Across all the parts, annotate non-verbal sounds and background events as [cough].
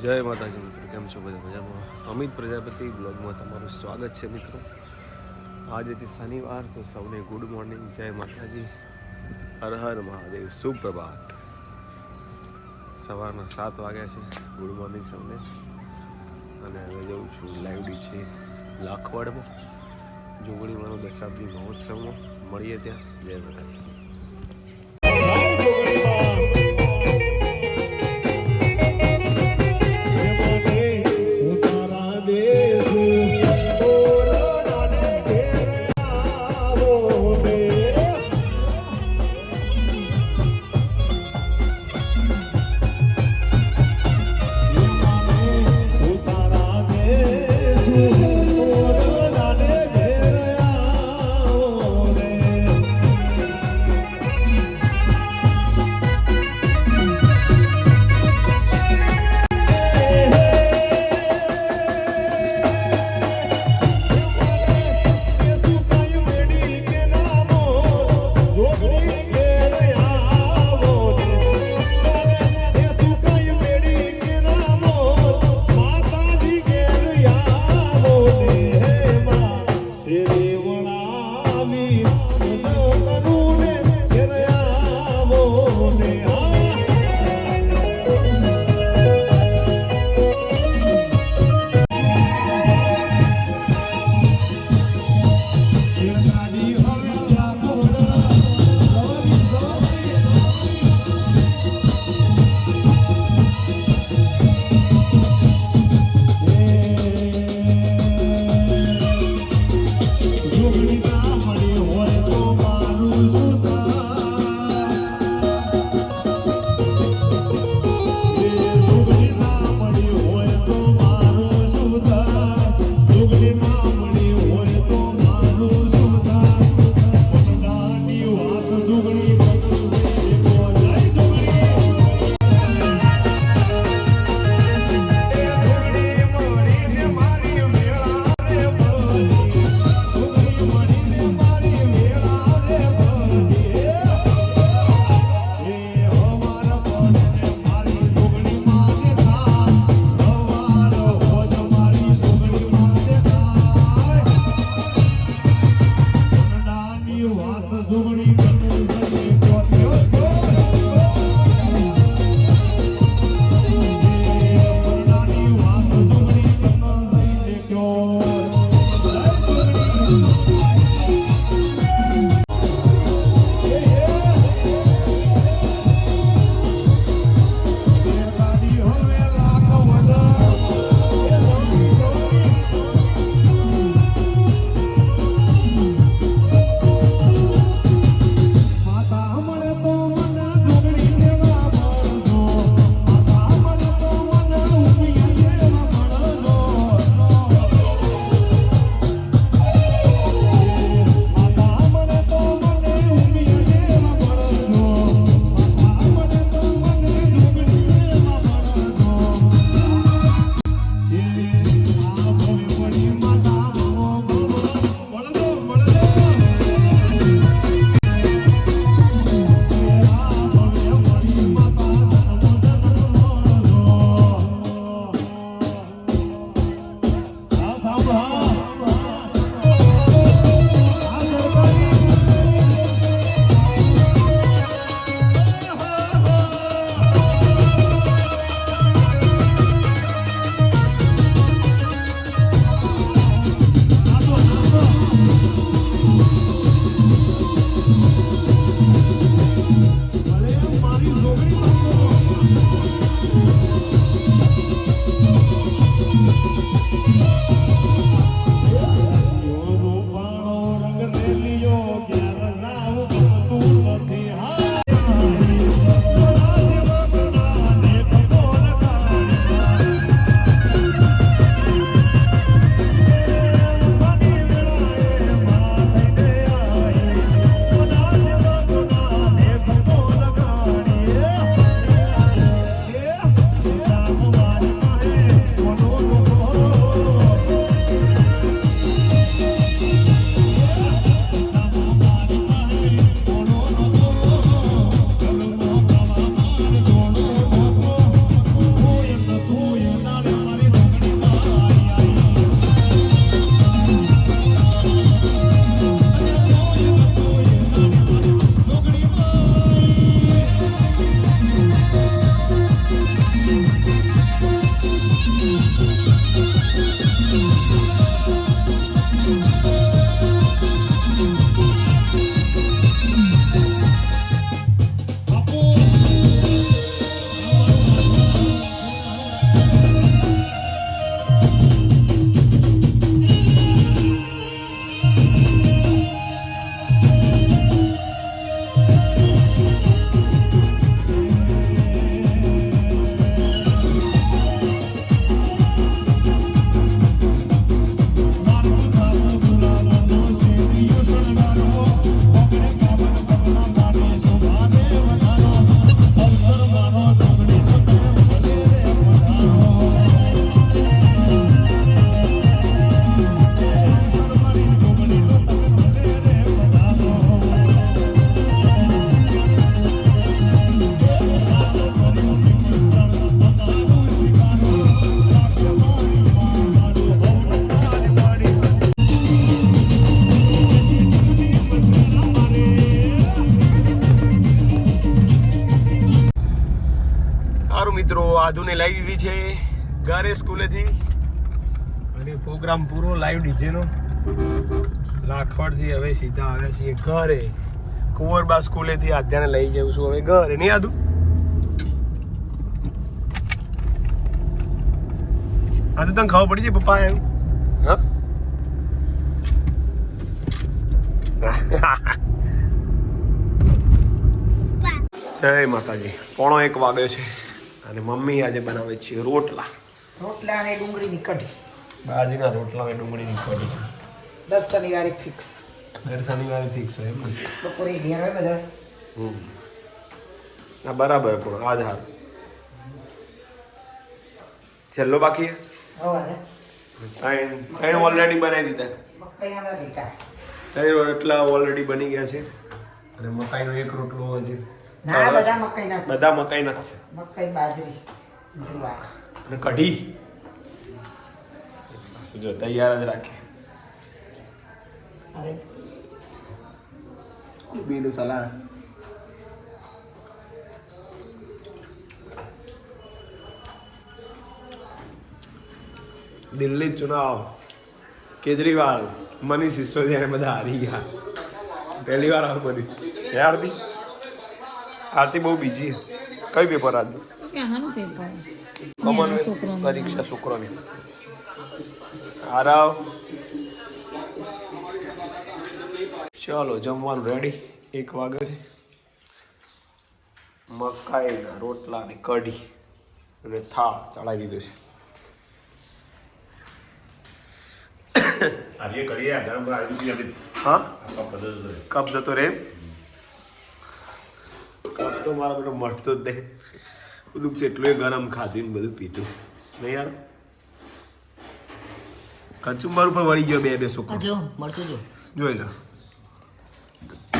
જય માતાજી મિત્રો, કેમ છો બધા મજામાં? અમિત પ્રજાપતિ બ્લોગમાં તમારું સ્વાગત છે મિત્રો. આજે છે શનિવાર, તો સૌને ગુડ મોર્નિંગ જય માતાજી. હર હર મહાદેવ, સુપ્રભાત. સવારના સાત વાગ્યા છે ગુડ મોર્નિંગ સૌને. અને હવે જઉં છું લાઈવડી છે લાખવાડમાં. જોગણીવાનો દશાબ્દી મહોત્સવમાં. મળીએ ત્યાં. જય માતાજી. Bugün આધુને લાવી દીધી છે. ઘરે સ્કૂલેથી. અને પ્રોગ્રામ પૂરો લાઈવ ડીજેનો. લાખવડથી હવે સીધા આવ્યા છીએ ઘરે. કુંવરબા સ્કૂલેથી આધ્યાને લઈ જાઉં છું હવે ઘરે. નહીં આદુ? આ તો તને ખબર પડી છે પપ્પા એમ? હા? જય માતાજી. પોણો એક વાગ્યો છે. અને મમ્મી આજે બનાવે છે રોટલા. રોટલા અને ડુંગળીની કઢી. બાજીના રોટલા અને ડુંગળીની કઢી. દર શનિવારે ફિક્સ દર શનિવારે ફિક્સ હોય એમ ને? બપોરે ઘેર હોય બધા. હમ. ના બરાબર પણ આજ હાર. છેલ્લો બાકી છે? ત્રણ ત્રણ ઓલરેડી બનાવી દીધા. ત્રણ રોટલા ઓલરેડી બની ગયા છે. અને મકાઈનો એક રોટલો હજી ના બધા મકાઈના. બધા મકાઈના જ છે. મકાઈ બાજરી જુવાર. અને કઢી. જો તૈયાર જ રાખે અરે. કોબીનું સલાડ. દિલ્હી ચુનાવ. કેજરીવાલ મનીષ સિસોદિયા બધા હારી ગયા. પહેલી વાર આવું બની હે આરતી બહુ બીજી કઈ પેપર આજનું શું કે આનું પેપર કોમન પરીક્ષા શુક્રની આરાવ ચાલો જમવાનું રેડી એક વાગે છે. મકાઈના રોટલા ને કઢી અને થાળ ચડાવી દીધો છે. હા? કપ જતો રે તો મારો બેટો મળતો જ નહીં બધું જેટલું ગરમ ખાધું ને બધું પીધું. નહીં યાર? કચુંબર ઉપર વળી ગયો બે બે સુકો. જો મળતું જો. જોઈ લો.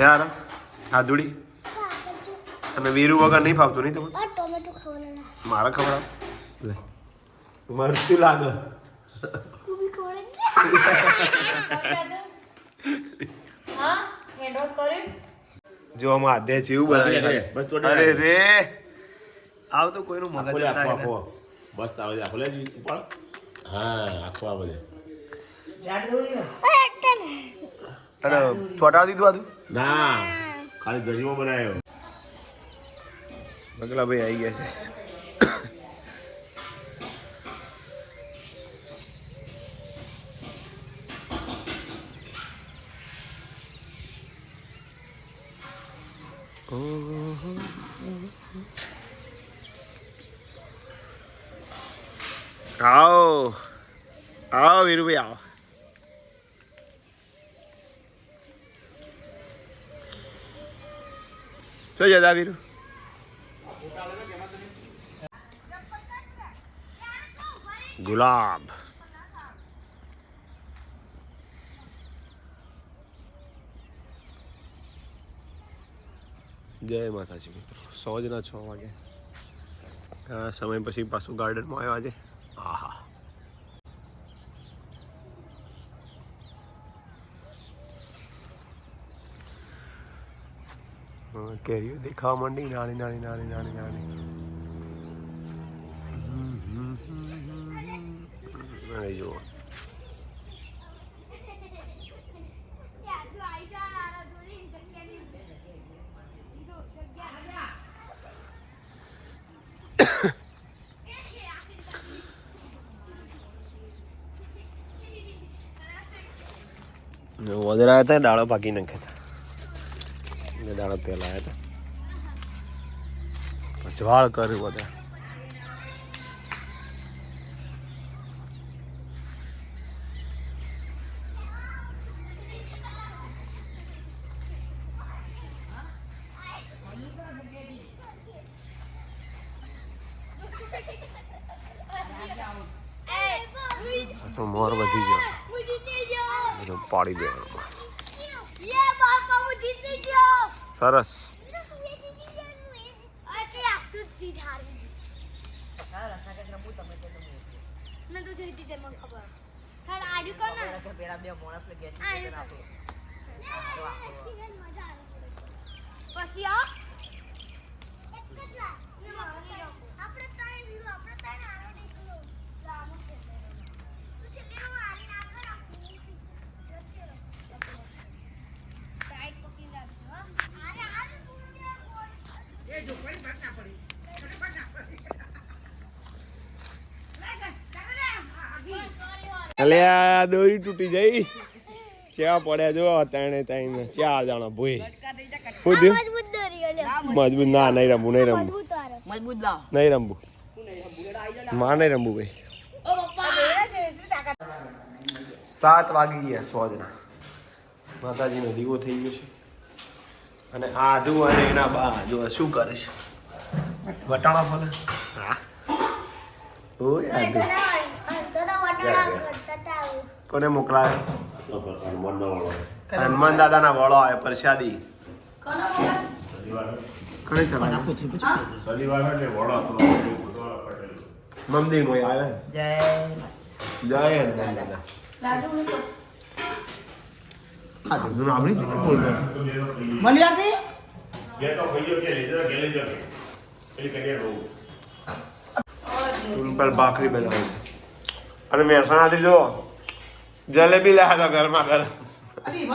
યાર આદુડી. અને વીરુ વગર નહીં ફાવતું નહીં તમને આ મારા ખબર? લે. મરચું લાગે? [laughs] હા હેન્ડ વોશ કર્યું? જો આમાં આધે છે એવું બસ, બનાવી અરે રે આવ તો કોઈનું મગજ ના. આખો બસ આવે આખો લે પણ હા આખો આવે. અને દીધું આદુ? ના ખાલી દરિયો બનાવ્યો. બગલા ભાઈ આવી ગયા છે. આવો આવો વીરુભાઈ આવો શું જતા વીરુ ગુલાબ જય માતાજી મિત્રો. સોજના છ વાગે. સમય પછી પાછું ગાર્ડનમાં આવ્યો આજે આહા. કેરીઓ દેખાવા માંડી. નાની નાની નાની નાની નાની. જુઓ. વધારે આવ્યા હતા ડાળો પાકી નાખ્યા હતા દાડો પહેલા આવ્યા હતા જવાળ કર્યું પાછો મોર વધી ગયો. બધો પાડી દેવાનું સરસ. પછી આપણે સુતી ધારી મેં તો જીતી ગઈ મને ખબર હેડ આજુ કર ને પેલા બે માણસ ને ગેસ આજુ કર મજા આવે પછી આ એક જ વાર આપણે અલે આ દોરી તૂટી જઈ. ચા પડ્યા જો ત્રણે ત્રણ. ચાર જણા ભોય શું મજબૂત દોરી ઓલ્યો મજબૂત ના નહીં રમવું નહીં રમવું. નહીં રમવું. માં નહીં રમવું ભાઈ. સાત વાગી ગયા સોજના. માતાજીનો દીવો થઈ ગયો છે. અને આ આદુ અને એના બા જો શું કરે છે. વટાણા ફોલે? હા. ઓય આદુ કોને મોકલાય હનુમાન દાદાના વળો આવે પ્રસાદી. કણે ને મંદિર મોય આવે? જય જય હનુમાન દાદા. સિમ્પલ ભાખરી બનાવી. અને મહેસાણાથી જો જલેબી લાયા હતા ઘરમાં ઘર. અલી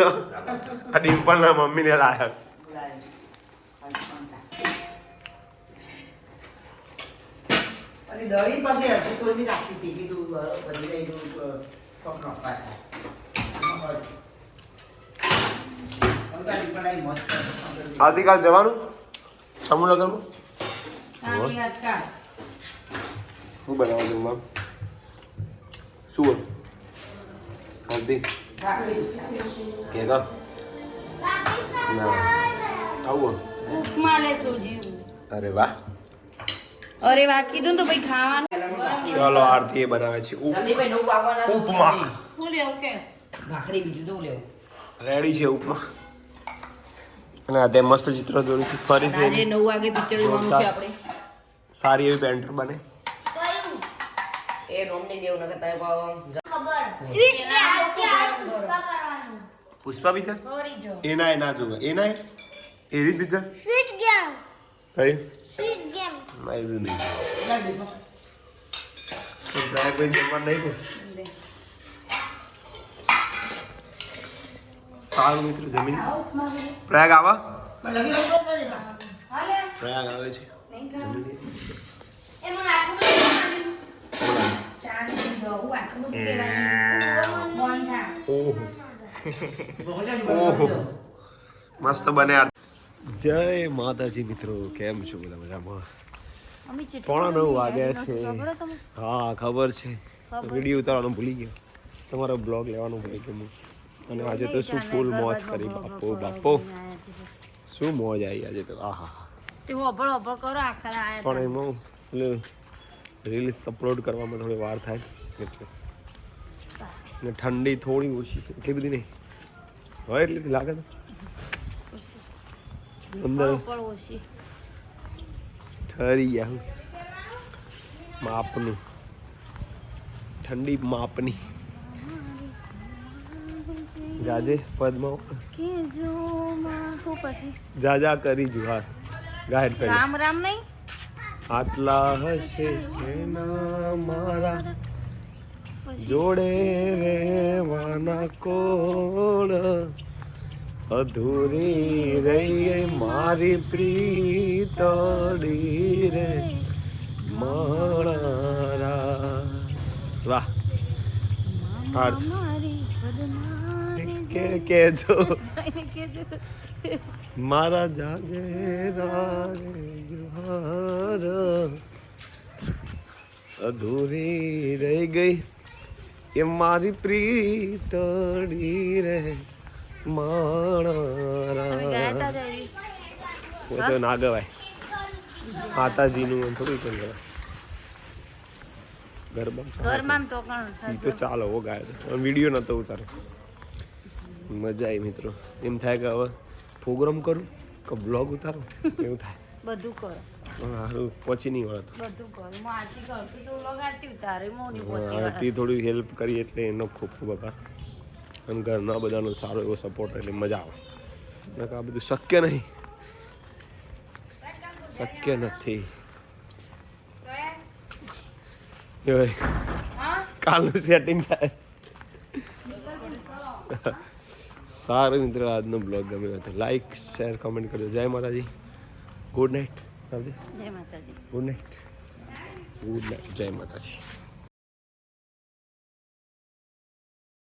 દો આ ડિમ્પલ ના આ ને મમ્મીને લાયા. અલી દળી પાસે હશે તો બી રાખી હતી કીધું બધી રહી કોક નોખા થાય. અંકાજી પણ આઈ મસ્ત આવતીકાલ જવાનું સમૂહ લગ્નમાં આની વાત કાઢ. શું હલ્દી કે ના આવું ઉપમા લેશું જીવું અરે વાહ અરે વાહ કીધું તો ભાઈ ખાવાનું. ચલો આરતી એ બનાવે છે. ઉપમા. શું લેવું કે? ભાખરી બીજું દઉં લેવું. રેડી છે ઉપમા. અને આ તે મસ્ત ચિત્ર દોરીથી ફરીથી આજે નવ વાગે પિક્ચર જોવાનું છે આપણે. સારી એવી પેન્ટર બને. એ નોમ દેવ ન કરતા પાવ સ્વીટ કે આવતી આ પુષ્પા કરવાનું. પુષ્પા બીજા? ફરી જો. એના એના જોવે એના એ રીત બીજા? Sweet game. કઈ? Sweet game. ના એવું નહીં. તો ટ્રાય કોઈ જમવા નહીં ને સારું મિત્ર જમીન પ્રયાગ આવા. પ્રયાગ આવે છે. એમાં આટલું બધું ઓહો ઓહો મસ્ત બને જય માતાજી મિત્રો કેમ છો બધા મજામાં? પોણા નવ વાગ્યા છે. હા ખબર છે. વીડિયો ઉતારવાનું ભૂલી ગયો. તમારો બ્લોગ લેવાનું ભૂલી ગયો. હું. અને આજે તો શું ફૂલ મોજ કરી બાપો બાપો. શું મોજ આવી આજે તો આહા. આખા પણ એમાં રીલ્સ અપલોડ કરવામાં થોડી વાર થાય. એટલે ને ઠંડી થોડી ઓછી એટલી બધી નહીં. હોય એટલી લાગે તો અંદર ઠરી ગયા માપનું. ઠંડી માપની. ગાજે પદમાં કે જો માં હું પછી? જા જા કરી જુહાર. ગાયડ કરી. રામ રામ નહીં? આટલા હશે એના મારા જોડે રેવાના કોળ અધૂરી રહીએ મારી પ્રીતડી રે મારા. વાહ. કે કેજો કેજો. મારા જાજે રારે અધૂરી રહી ગઈ. એ મારી પ્રીતડી રે માણા તો ના ગવાય. માતાજીનું થોડું પણ ગવાય. ગરબા ઘરમાં તો તો ચાલો હો ગાય વીડિયો નતો ઉતારે મજા આવી મિત્રો. એમ થાય કે હવે પ્રોગ્રામ કરું કે બ્લોગ ઉતારું? એવું થાય. બધું કરો. પહોંચી નહીં વળત. બધું કરો. હું આરતી કરતી તો લગાડતી ઉતારે મોની થોડી હેલ્પ કરી એટલે એનો ખૂબ ખૂબ આભાર. અને ઘરના બધાનો સારો એવો સપોર્ટ એટલે મજા આવે. નકર આ બધું શક્ય નહીં. શક્ય નથી. કાલનું સેટિંગ થાય. સારું મિત્રો આજનો બ્લોગ ગમ્યો હોય તો લાઈક શેર કોમેન્ટ કરજો. જય માતાજી. ગુડ નાઇટ જય માતાજી. ગુડ નાઇટ ગુડ નાઇટ જય માતાજી.